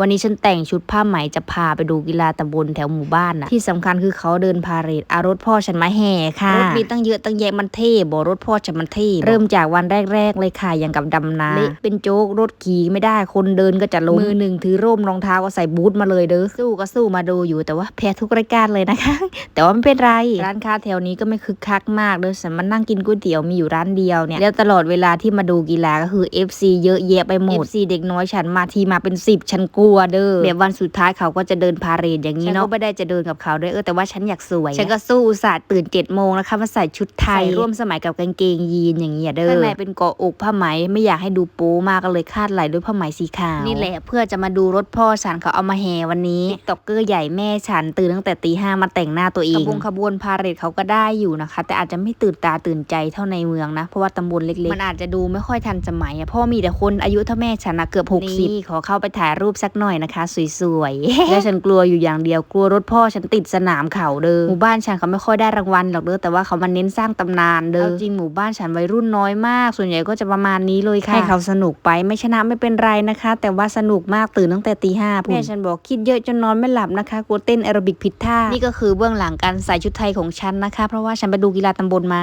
วันนี้ฉันแต่งชุดผ้าไหมจะพาไปดูกีฬาตำบลแถวหมู่บ้านนะที่สำคัญคือเขาเดินพาเหรดอารถพ่อฉันมาแห่ค่ะรถมีตั้งเยอะตั้งแยะมันเท่บ่รถพ่อฉันมันเท่บ่เริ่มจากวันแรก ๆ เลยค่ะอย่างกับดำนาเละเป็นโจ๊กรถขี่ไม่ได้คนเดินก็จะล้มมือหนึ่งถือร่มรองเท้าก็ใส่บูทมาเลยเด้อสู้ก็สู้มาดูอยู่แต่ว่าแพ้ทุกรายการเลยนะคะ แต่ว่าไม่เป็นไรร้านค้าแถวนี้ก็ไม่คึกคักมากเด้อฉันมานั่งกินก๋วยเตี๋ยวมีอยู่ร้านเดียวเนี่ยแล้วตลอดเวลาที่มาดูกีฬาก็คือ FC เยอะแยะไปหมด FC เด็กน้อยฉันมาทีมาเป็น 10 ฉันกลัวเด้อแบบวันสุดท้ายเขาก็จะเดินพาเหรดอย่างนี้เนาะฉันก็ไม่ได้จะเดินกับเขาด้วยเออแต่ว่าฉันอยากสวยฉันก็สู้อุตส่าห์ตื่น7จ็ดโมงนะคะมาใส่ชุดไทยร่วมสมัยกับกางเกงยีนอย่างเงี้ยเด้อข้างในเป็นเกาะอกผ้าไหมไม่อยากให้ดูโป๊มากก็เลยคาดไหลด้วยผ้าไหมสีขาวนี่แหละเพื่อจะมาดูรถพ่อฉันเขาเอามาแห่วันนี้ตอกเกอร์ใหญ่แม่ฉันตื่นตั้งแต่ตีห้ามาแต่งหน้าตัวเองขบวนขบวนพาเหรดเขาก็ได้อยู่นะคะ แต่อาจจะไม่ตื่นตาตื่นใจเท่าในเมืองนะ เพราะว่าตำบลเล็กๆมันอาจจะดูไม่ค่อยทันสมัยอะเพราะว่ามีแต่คนอายุเท่าแม่ฉันนะเกือบ60นี่ขอเข้าไปถ่ายรูปสักหน่อยนะคะ สวยๆ และฉันกลัวอยู่อย่างเดียวกลัวรถพ่อฉันติดสนามเขาเด้อหมู่บ้านฉันเขาไม่ค่อยได้รางวัลหรอกเด้อแต่ว่าเขามาเน้นสร้างตำนานเด้อเอาจริงหมู่บ้านฉันวัยรุ่นน้อยมาก ส่วนใหญ่ก็จะประมาณนี้เลยค่ะให้เขาสนุกไปไม่ชนะไม่เป็นไรนะคะ แต่ว่าสนุกมากตื่นตั้งแต่ตีห้าแม่ฉันบอกคิดเยอะจนนอนไม่หลับนะคะกลัวเต้นแอโรบิกผิดท่านี่ก็คือเบื้องหลังการใส่ชุดไทยของฉันนะคะ เพราะว่าฉันไปดูกีฬาตำบลมา